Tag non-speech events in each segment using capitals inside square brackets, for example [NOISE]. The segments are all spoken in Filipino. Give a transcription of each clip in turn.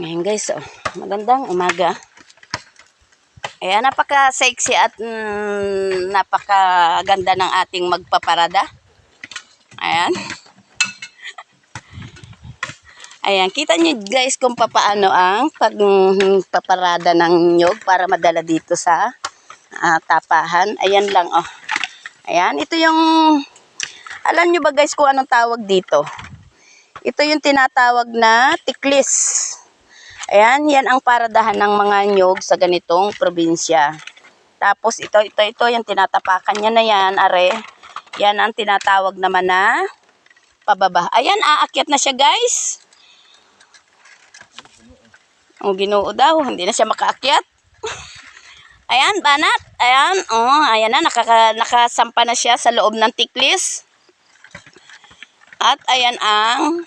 Ngayon guys, oh, magandang umaga. Ayan, napaka-sexy at mm, napakaganda ng ating magpaparada. Ayan. [LAUGHS] Ayan, kita niyo guys kung papaano ang pagpaparada ng nyog para madala dito sa ah, tapahan. Ayan lang, oh. Ayan, ito yung, alam nyo ba guys kung anong tawag dito? Ito yung tinatawag na tiklis. Ayan, yan ang paradahan ng mga nyog sa ganitong probinsya. Tapos ito, ito, ito, yung tinatapakan niya na yan, are. Yan ang tinatawag naman na pababa. Ayan, aakyat na siya guys. Ang ginoo daw, hindi na siya makaakyat. [LAUGHS] Ayan, banat. Ayan, oh, ayan na, nakaka, nakasampa na siya sa loob ng tiklis. At ayan ang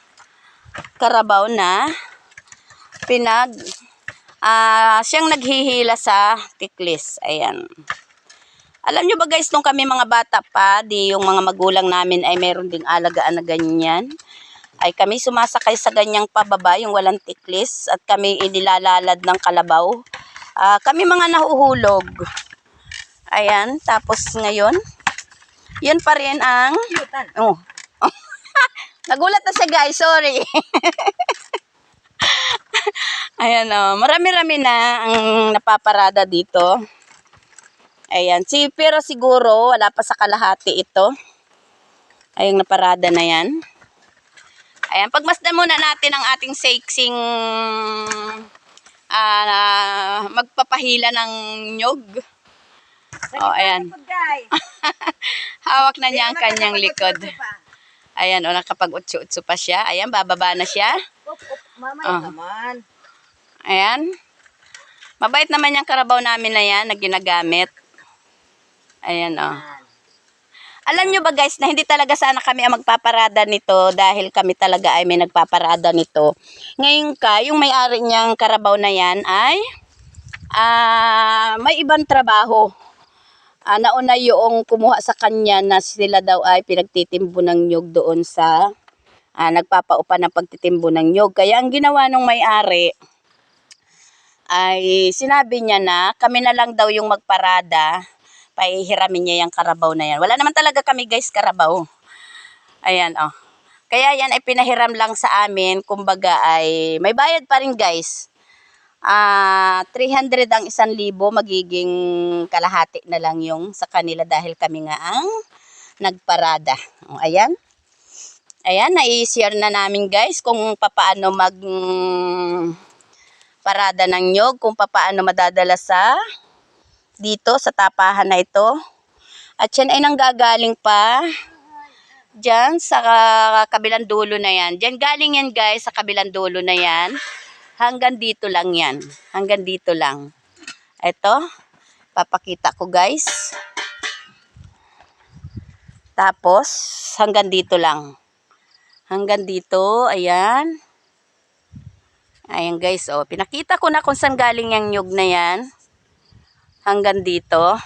karabaw na pinag ah siyang naghihila sa tiklis. Ayan. Alam nyo ba guys, nung kami mga bata pa, di yung mga magulang namin ay meron ding alagaan na ganyan. Ay kami sumasakay sa ganyang pababa, yung walang tiklis, at kami inilalalad ng kalabaw. Ah, kami mga nahuhulog. Ayan, tapos ngayon, yun pa rin ang... Oh. [LAUGHS] Nagulat na siya guys, sorry. [LAUGHS] Ayan o, marami-rami na ang napaparada dito. Ayan, si, pero siguro wala pa sa kalahati ito. Ayong naparada na yan. Ayan, pagmasdan muna natin ang ating sexing ah, magpapahila ng nyog. Oh, ayan. [LAUGHS] Hawak na niya ang kanyang likod. Ayan, o nakapag-utso-utso pa siya. Ayan, bababa na siya. Mama Ah. naman. Ayan. Mabait naman yung karabaw namin na yan na ginagamit. Ayan, o. Alam nyo ba guys na hindi talaga sana kami ang magpaparada nito dahil kami talaga ay may nagpaparada nito. Ngayon ka, yung may-ari niyang karabaw na yan ay ah may ibang trabaho. Ah, nauna yung kumuha sa kanya na sila daw ay pinagtitimbo ng nyog doon sa ah, nagpapaupa ng pagtitimbo ng nyog. Kaya ang ginawa ng may-ari ay sinabi niya na kami na lang daw yung magparada pahihiramin niya yung karabaw na yan. Wala naman talaga kami guys karabaw. Ayan oh. Kaya yan ay pinahiram lang sa amin. Kumbaga ay may bayad pa rin guys. Ah, 300 ang isang libo magiging kalahati na lang yung sa kanila dahil kami nga ang nagparada. Oh, ayan. Ayan, nai-share na namin guys kung papaano mag parada ng nyog, kung papaano madadala sa dito sa tapahan na ito. At yan ay nanggagaling pa dyan sa ka- kabilang dulo na yan. Dyan galing yan guys sa kabilang dulo na yan. Hanggang dito lang yan. Hanggang dito lang. Ito, papakita ko guys. Tapos, hanggang dito lang. Hanggang dito, ayan. Ayan guys, oh. Pinakita ko na kung saan galing yung nyug na yan hanggang dito.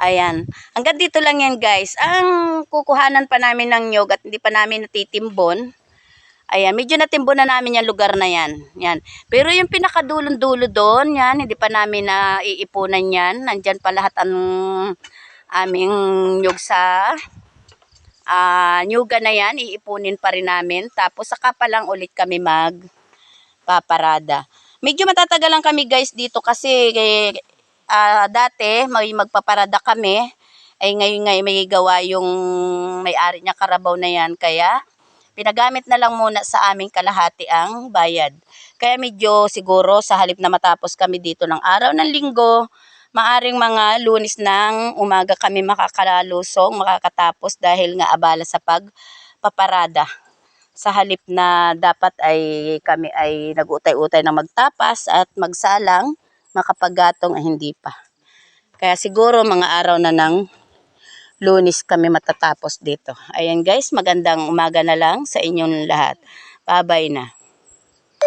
Ayan. Hanggang dito lang yan guys. Ang kukuhanan pa namin ng nyog at hindi pa namin natitimbon. Ayan. Medyo natimbon na namin yung lugar na yan. Yan. Pero yung pinakadulon-dulo doon, yan. Hindi pa namin na iipunan yan. Nandyan pa lahat ang aming nyog sa ah nyuga na yan. Iipunin pa rin namin. Tapos saka pa lang ulit kami mag paparada. Medyo matatagalan kami guys dito kasi eh, ah, dati may magpaparada kami ay ngayon ngayon may gawa yung may-ari niya karabaw na yan kaya pinagamit na lang muna sa aming kalahati ang bayad. Kaya medyo siguro sa halip na matapos kami dito ng araw ng linggo, maaring mga lunis ng umaga kami makakalusong, makakatapos dahil nga abala sa pagpaparada. Sa halip na dapat ay kami ay nag-utay-utay na magtapas at magsalang, makapagatong ay hindi pa. Kaya siguro mga araw na ng lunis kami matatapos dito. Ayan guys, magandang umaga na lang sa inyong lahat. Bye-bye na.